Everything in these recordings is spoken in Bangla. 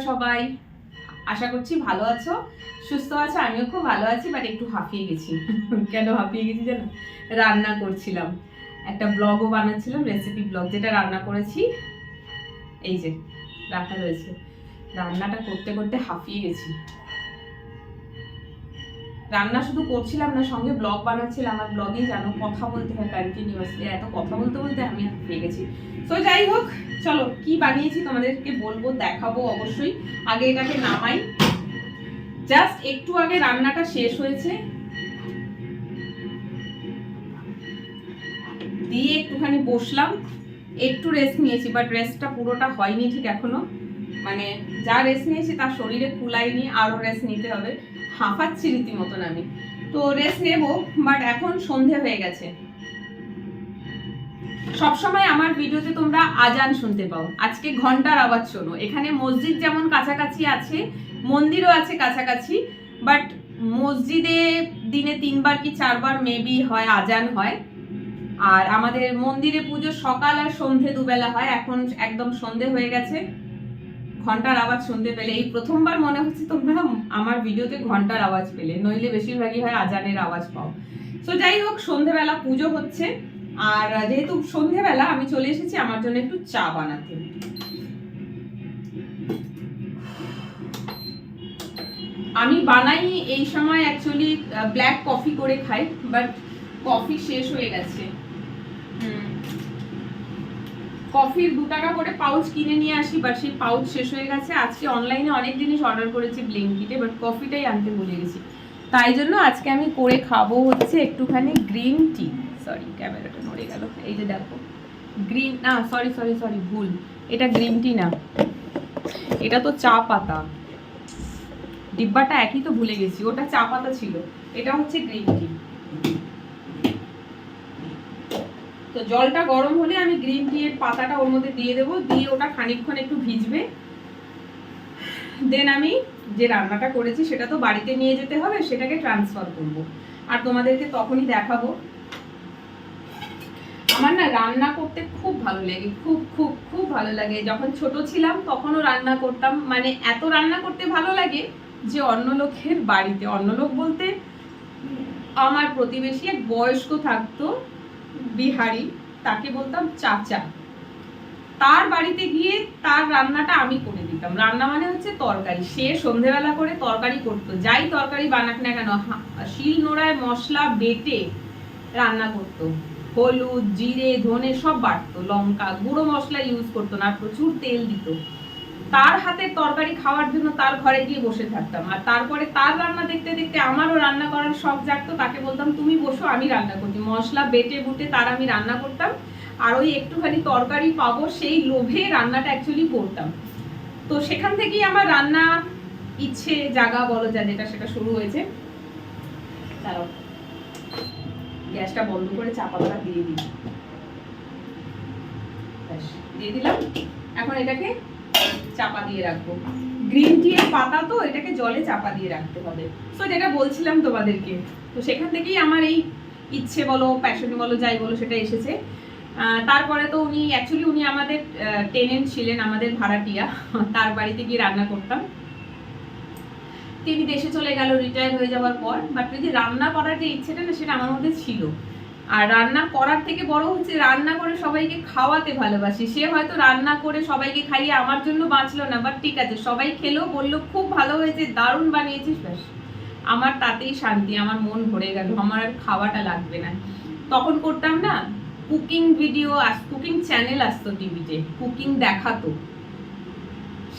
সবাই? আশা করছি ভালো আছো, সুস্থ আছো, আমিও খুব ভালো আছি বাট একটু হাঁপিয়ে গেছি। কেন হাঁপিয়ে গেছি জানো? রান্না করছিলাম। একটা ব্লগও বানাচ্ছিলাম রেসিপি ব্লগ যেটা রান্না করেছি। এই যে, রাখা রয়েছে। রান্নাটা করতে করতে হাঁপিয়ে গেছি। রান্না শুধু করছিলাম না, সঙ্গে ব্লগ বানাচ্ছিলাম। আর ব্লগেই জানো কথা বলতে হয় কন্টিনিউয়াসলি এত কথা বলতে বলতে আমি হাঁপিয়ে গেছি। তো যাই হোক, চলো, কি বানিয়েছি তোমাদেরকে বলব, দেখাবো অবশ্যই। আগে এটাকে নামাই। জাস্ট একটু আগে রান্নাটা শেষ হয়েছে। দিয়ে একটুখানি বসলাম। একটু রেস্ট নিয়েছি বাট রেস্টটা পুরোটা হয়নি ঠিক এখনও। মানে যা রেস্ট নিয়েছি তার শরীরে কুলাইনি আরও রেস্ট নিতে হবে। হাঁপাচ্ছি রীতিমতন আমি। তো রেস্ট নেব বাট এখন সন্ধে হয়ে গেছে। সবসময় আমার ভিডিওতে তোমরা আজান শুনতে পাও। আজকে ঘণ্টার আওয়াজ শোনো। এখানে মসজিদ যেমন কাছাকাছি আছে, মন্দিরও আছে কাছাকাছি বাট মসজিদে দিনে তিনবার কি চারবার মেবি হয়, আজান হয়। আর আমাদের মন্দিরে পুজো সকাল আর সন্ধে দুবেলা হয়। এখন একদম সন্ধে হয়ে গেছে। ঘণ্টার আওয়াজ শুনতে পেলে। এই প্রথমবার মনে হচ্ছে তোমরা আমার ভিডিওতে ঘণ্টার আওয়াজ পেলে, নইলে বেশিরভাগই হয় আজানের আওয়াজ পাও। তো যাই হোক, সন্ধেবেলা পুজো হচ্ছে। আর যেহেতু সন্ধেবেলা, আমি চলে এসেছি আমার জন্য একটু চা বানাতে। আমি বানাই এই সময় অ্যাকচুয়ালি ব্ল্যাক কফি করে খাই বাট কফি শেষ হয়ে গেছে। কফির দু টাকা করে পাউচ কিনে নিয়ে আসি বাট সেই পাউচ শেষ হয়ে গেছে। আজকে অনলাইনে অনেক জিনিস অর্ডার করেছি ব্লিঙ্কিটে বাট কফিটাই আনতে ভুলে গেছি। তাই জন্য আজকে আমি করে খাব হচ্ছে একটুখানি গ্রিন টি সরি ক্যামেরাটা নড়ে গেল। এই যে দেখো গ্রিন না সরি সরি সরি ভুল। এটা গ্রিন টি না। এটা তো চা পাতা। ডিব্বাটা একই তো ভুলে গেছি। ওটা চা পাতা ছিল। এটা হচ্ছে গ্রিন টি তো জলটা গরম হলে আমি গ্রিন টি এর পাতাটা ওর মধ্যে দিয়ে দেবো, দিয়ে ওটা খানিকক্ষণ একটু ভিজবে। দেন আমি যে রান্নাটা করেছি সেটা তো বাড়িতে নিয়ে যেতে হবে, সেটাকে ট্রান্সফার করব। আর তোমাদেরকে তখনই দেখাবো। আমার না রান্না করতে খুব ভালো লাগে, খুব খুব খুব ভালো লাগে। যখন ছোট ছিলাম তখনও রান্না করতাম। মানে এত রান্না করতে ভালো লাগে যে অন্য লোকের বাড়িতে, অন্য লোক বলতে আমার প্রতিবেশী এক বয়স্ক থাকতো বিহারি, তাকে বলতাম চাচা। তার বাড়িতে গিয়ে তার রান্নাটা আমি করে দিতাম। রান্না মানে হচ্ছে তরকারি। সে সন্ধেবেলা করে তরকারি করতো। যাই তরকারি বানাক না কেন শিল নোড়ায় মশলা বেটে রান্না করতো। হলুদ, জিরে, ধনে সব বাটতো। লঙ্কা, গুঁড়ো মশলা ইউজ করতো না, প্রচুর তেল দিত। তার হাতের তরকারি খাওয়ার জন্য তার ঘরে গিয়ে বসে থাকতাম। আর তারপরে তার রান্না দেখতে দেখতে আমারও রান্না করার শখ জাগতো, তাকে বলতাম, তুমি বসো, আমি রান্না করছি। মশলা বেটে বুটে তার আমি রান্না করতাম। আর ওই একটুখানি তরকারি পাবো সেই লোভে রান্নাটা অ্যাকচুয়ালি করতাম। তো সেখান থেকেই আমার রান্না ইচ্ছে, জাগা বলো যা যেটা, সেটা শুরু হয়েছে। গ্যাসটা বন্ধ করে চা দিয়ে দিই। দিয়ে দিলাম। এখন এটাকে চাপা দিয়ে রাখব। গ্রিন টি এর পাতা তো এটাকে জলে চাপা দিয়ে রাখতে হবে। তো যেটা বলছিলাম তোমাদেরকে, তো সেখান থেকেই আমার এই ইচ্ছে বলো প্যাশন বলো, যাই বলো, সেটা এসেছে। তারপরে তো উনি অ্যাকচুয়ালি উনি আমাদের টেনেন্ট ছিলেন আমাদের ভাড়াটিয়া, তার বাড়িতে গিয়ে রান্না করতাম। তিনি দেশে চলে গেল রিটায়ার হয়ে যাওয়ার পর বাট যদি রান্না করার যে ইচ্ছেটা না, সেটা আমার মধ্যে ছিল। আর রান্না করার থেকে বড় হচ্ছে রান্না করে সবাইকে খাওয়াতে ভালোবাসি। সে হয়তো রান্না করে সবাইকে খাইয়ে আমার জন্য বাঁচলো না বাট ঠিক আছে, সবাই খেলো, বলল, খুব ভালো হয়েছে, দারুণ বানিয়েছিস। ব্যাস, আমার তাতেই শান্তি, আমার মন ভরে গেল, আমার আর খাওয়াটা লাগবে না। তখন করতাম না cooking video as cooking channel আসতো টিভিতে কুকিং দেখাতো।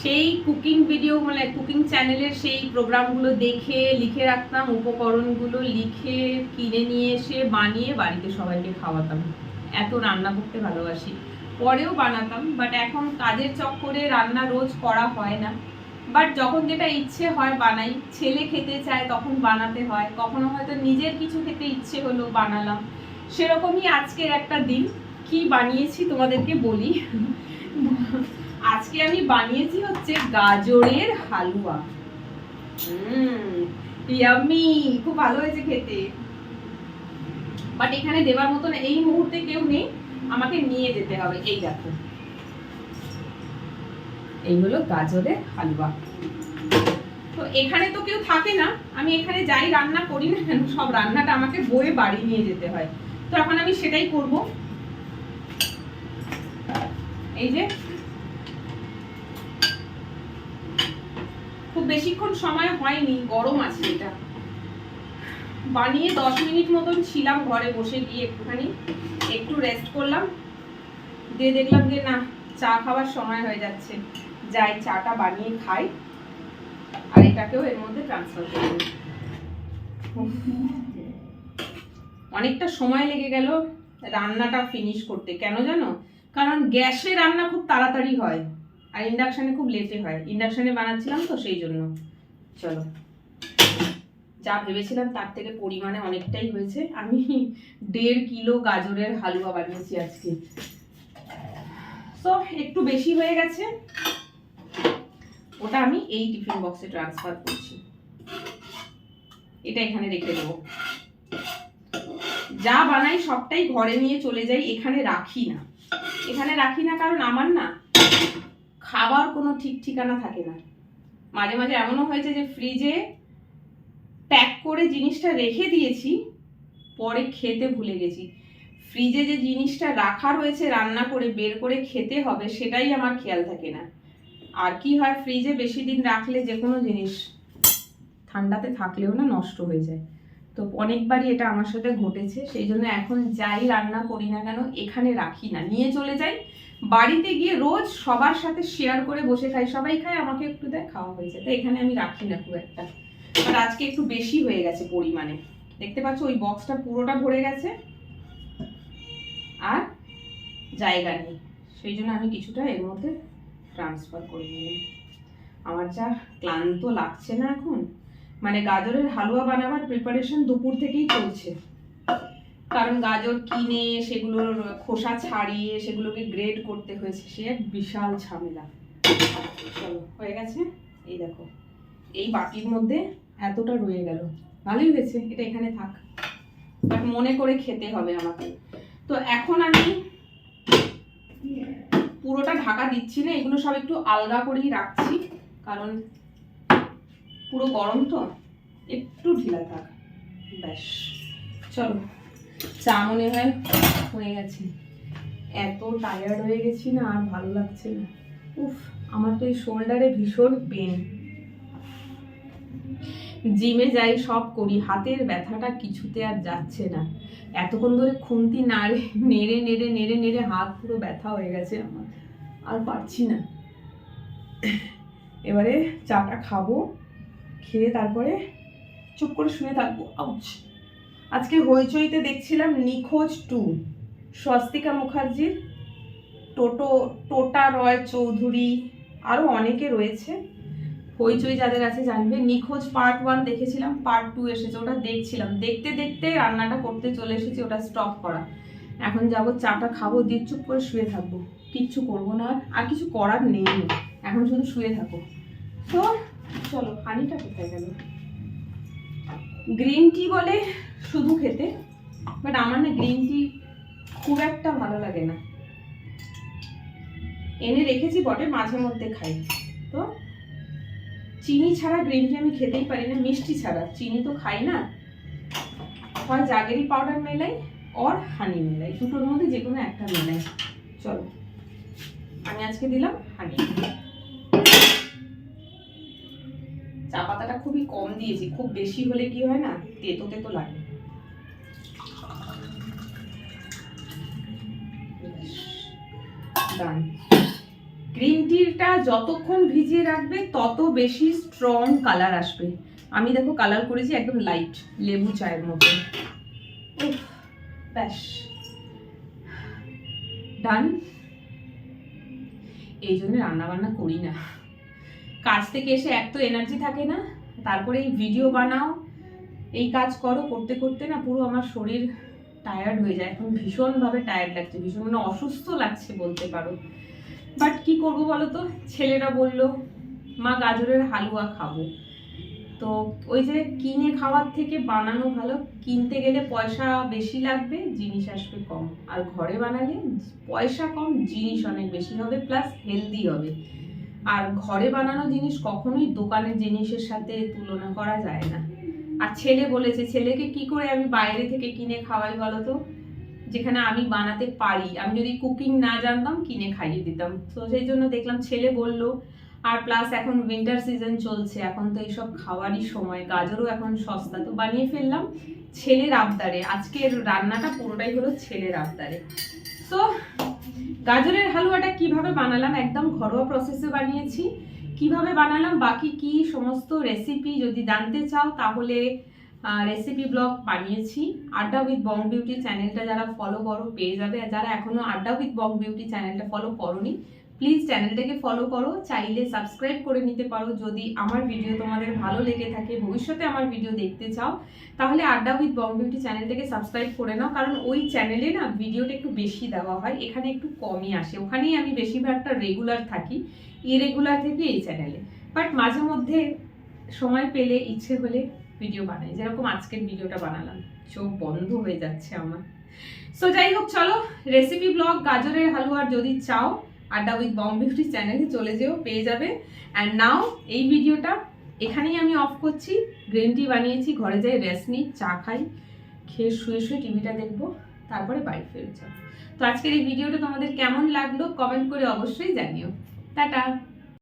সেই কুকিং ভিডিও মানে কুকিং চ্যানেলের সেই প্রোগ্রামগুলো দেখে, লিখে রাখতাম, উপকরণগুলো লিখে, কিনে নিয়ে এসে বানিয়ে বাড়িতে সবাইকে খাওয়াতাম। এত রান্না করতে ভালোবাসি। পরেও বানাতাম বাট এখন কাজের চক্করে রান্না রোজ করা হয় না। বাট যখন যেটা ইচ্ছে হয় বানাই। ছেলে খেতে চায় তখন বানাতে হয়। কখনো হয়তো নিজের কিছু খেতে ইচ্ছে হলো বানালাম। সেরকমই আজকের একটা দিন। কি বানিয়েছি তোমাদেরকে বলি। আজকে আমি বানিয়েছি হচ্ছে গাজরের হালুয়া। হুম, ইয়াম্মি, খুব ভালো হয়েছে খেতে। বাট এখানে দেবার মতন এই মুহূর্তে কেউ নেই, আমাকে নিয়ে যেতে হবে। এই দেখো। এই হলো গাজরের হালুয়া। তো এখানে তো কেউ থাকে না। আমি এখানে যাই রান্না করি না কেন, সব রান্নাটা আমাকে বয়ে বাড়ি নিয়ে যেতে হয়। তো এখন আমি সেটাই করব। এই যে খুব বেশিক্ষণ সময় হয়নি, গরম আছে এটা। বানিয়ে দশ মিনিট মতন ছিলাম ঘরে, বসে গিয়ে একটুখানি, একটু রেস্ট করলাম। দিয়ে দেখলাম যে না, চা খাওয়ার সময় হয়ে যাচ্ছে। যাই, চাটা বানিয়ে খাই। আর এটাকেও এর মধ্যে ট্রান্সফার করে। অনেকটা সময় লেগে গেল রান্নাটা ফিনিশ করতে। কেন জানো? কারণ গ্যাসে রান্না খুব তাড়াতাড়ি হয়। আর ইন্ডাকশানে খুব লেটে হয়। ইন্ডাকশানে বানাচ্ছিলাম তো সেই জন্য। চলো। যা ভেবেছিলাম তার থেকে পরিমাণে অনেকটাই হয়েছে। আমি দেড় কিলো গাজরের হালুয়া বানিয়েছি আজকে। তো একটু বেশি হয়ে গেছে। ওটা আমি এই টিফিন বক্সে ট্রান্সফার করছি। এটা এখানে রেখে দেবো। যা বানাই সবটাই ঘরে নিয়ে চলে যাই, এখানে রাখি না। এখানে রাখি না কারণ আমার না খাবার কোনো ঠিক ঠিকানা থাকে না। মাঝে মাঝে এমনও হয়েছে যে ফ্রিজে প্যাক করে জিনিসটা রেখে দিয়েছি, পরে খেতে ভুলে গেছি। ফ্রিজে যে জিনিসটা রাখা রয়েছে, রান্না করে বের করে খেতে হবে, সেটাই আমার খেয়াল থাকে না। আর কি হয় ফ্রিজে বেশি দিন রাখলে যে কোনো জিনিস ঠান্ডাতে থাকলেও না নষ্ট হয়ে যায়। তো অনেকবারই এটা আমার সাথে ঘটেছে, সেই জন্য এখন যাই রান্না করি না কেন এখানে রাখি না। নিয়ে চলে যাই, বাড়িতে গিয়ে রোজ সবার সাথে শেয়ার করে বসে খাই, সবাই খায়, আমাকে একটু দেয় খাওয়া হয়েছে তো এখানে আমি রাখি না খুব একটা। আর আজকে একটু বেশি হয়ে গেছে পরিমাণে। দেখতে পাচ্ছ ওই বক্সটা পুরোটা ভরে গেছে, আর জায়গা নেই। সেই জন্য আমি কিছুটা এর মধ্যে ট্রান্সফার করে নিলাম। আমার যা ক্লান্ত লাগছে না এখন মানে গাজরের হালুয়া বানাবার প্রিপারেশন দুপুর থেকেই চলছে। কারণ গাজর কিনে সেগুলোর খোসা ছাড়িয়ে সেগুলোকে গ্রেড করতে হয়েছে, সে এক বিশাল ঝামেলা। চলো, হয়ে গেছে? এই দেখো, এই বাটির মধ্যে এতটা রয়ে গেল। ভালোই হয়েছে, এটা এখানে থাক। বাট মনে করে খেতে হবে আমাকে। তো এখন আমি পুরোটা ঢাকা দিচ্ছি না, এগুলো সব একটু আলগা করেই রাখছি, কারণ পুরো গরম তো, একটু ঢিলা থাক। ব্যাস। চলো, চা মনে হয় হয়ে গেছে। এত টায়ার্ড হয়ে গেছি না, আর ভালো লাগছে না। উফ, আমার তো এই শোল্ডারে ভীষণ পেন জিমে যাই, সব করি। হাতের ব্যথাটা কিছুতে আর যাচ্ছে না। এতক্ষণ ধরে খুন্তি নাড়ে, নেড়ে নেড়ে নেড়ে নেড়ে হাত পুরো ব্যথা হয়ে গেছে আমার। আর পারছি না। এবারে চাটা খাব। খেয়ে তারপরে চুপ করে শুয়ে থাকব। আউচ। আজকে হইচইতে দেখছিলাম নিখোঁজ টু। স্বস্তিকা মুখার্জির, টোটো, টোটা রয় চৌধুরী আরও অনেকে রয়েছে। হইচই যাদের আছে জানবে, নিখোঁজ পার্ট ওয়ান দেখেছিলাম পার্ট টু এসেছে, ওটা দেখছিলাম। দেখতে দেখতে রান্নাটা করতে চলে এসেছি, ওটা স্টপ করা। এখন যাব, চাটা খাব, দিয়ে চুপ করে শুয়ে থাকব। কিচ্ছু করব না আর কিছু করার নেই। এখন শুধু শুয়ে থাকো তো চলো হানিটা কোথায় গেল? গ্রিন টি বলে শুধু খেতে বাট আমার না গ্রিন টি খুব একটা ভালো লাগে না। এনে রেখেছি বটে, মাঝে মধ্যে খাই। তো চিনি ছাড়া গ্রিন টি আমি খেতেই পারি না, মিষ্টি ছাড়া। চিনি তো খাই না। হয় জাগেরি পাউডার মেলাই অর হানি মেলাই। দুটোর মধ্যে যে কোনো একটা মেলাই। চলো, আমি আজকে দিলাম হানি চা পাতাটা খুবই কম দিয়েছি, খুব বেশি হলে কি হয় না, তেতো তেতো লাগে। গ্রিন টিটা যতক্ষণ ভিজিয়ে রাখবে, তত বেশি স্ট্রং কালার আসবে। আমি দেখো কালার করেছি একদম লাইট লেবু চায়ের মতো। ব্যাস। ডান এই জন্য রান্না বান্না করি না। কাজ থেকে এসে এক তো এনার্জি থাকে না তারপরে এই ভিডিও বানাও, এই কাজ করো, করতে করতে না পুরো আমার শরীর টায়ার্ড হয়ে যায়, এখন ভীষণভাবে টায়ার্ড লাগছে, ভীষণ মানে অসুস্থ লাগছে বলতে পারো। বাট কি করব বলো তো? ছেলেরা বলল, মা, গাজরের হালুয়া খাব। তো ওই যে কিনে খাওয়ার থেকে বানানো ভালো, কিনতে গেলে পয়সা বেশি লাগবে, জিনিস আসবে কম। আর ঘরে বানালে পয়সা কম, জিনিস অনেক বেশি হবে প্লাস হেলদি হবে। আর ঘরে বানানো জিনিস কখনোই দোকানের জিনিসের সাথে তুলনা করা যায় না। আর ছেলে বলেছে, ছেলেকে কি করে আমি বাইরে থেকে কিনে খাওয়াই বলো তো? যেখানে আমি বানাতে পারি। আমি যদি কুকিং না জানতাম, কিনে খাইয়ে দিতাম। তো সেই জন্য দেখলাম ছেলে বলল, আর প্লাস এখন উইন্টার সিজন চলছে, এখন তো এইসব খাওয়ারই সময়। গাজরও এখন সস্তা। তো বানিয়ে ফেললাম ছেলের আবদারে। আজকের রান্নাটা পুরোটাই হলো ছেলের আবদারে। তো গাজরের হালুয়াটা কীভাবে বানালাম? একদম ঘরোয়া প্রসেসে বানিয়েছি। কীভাবে বানালাম? বাকি কি সমস্ত রেসিপি যদি জানতে চাও, তাহলে রেসিপি ব্লগ বানিয়েছি। আড্ডা উইথ বং বিউটি চ্যানেলটা যারা ফলো করো, পেয়ে যাবে। আর যারা এখনও আড্ডা উইথ বং বিউটি চ্যানেলটা ফলো করোনি প্লিজ চ্যানেলটাকে ফলো করো, চাইলে সাবস্ক্রাইব করে নিতে পারো। যদি আমার ভিডিও তোমাদের ভালো লেগে থাকে, ভবিষ্যতে আমার ভিডিও দেখতে চাও, তাহলে আড্ডা উইথ বং বিউটি চ্যানেলটাকে সাবস্ক্রাইব করে নাও। কারণ ওই চ্যানেলে না ভিডিওটা একটু বেশি দেওয়া হয়, এখানে একটু কমই আসে। ওখানেই আমি বেশিরভাগটা রেগুলার থাকি ইরেগুলার থেকে এই চ্যানেলে বাট মাঝে মধ্যে সময় পেলে, ইচ্ছে হলে ভিডিও বানাই। যেরকম আজকের ভিডিওটা বানালাম। চোখ বন্ধ হয়ে যাচ্ছে আমার। সো যাই হোক, চলো রেসিপি ব্লগ গাজরের হালুয়ার যদি চাও আড্ডা উইথ বম বিউটি চ্যানেলে চলে যেও, পেয়ে যাবে। অ্যান্ড নাও এই ভিডিওটা এখানেই আমি অফ করছি। গ্রিন টি বানিয়েছি, ঘরে যাই রেস্ট নিই, চা খাই, খেয়ে শুয়ে শুয়ে টিভিটা দেখব, তারপরে বাড়ি ফেরত যাব তো আজকের এই ভিডিওটা তোমাদের কেমন লাগল কমেন্ট করে অবশ্যই জানিও। টাটা!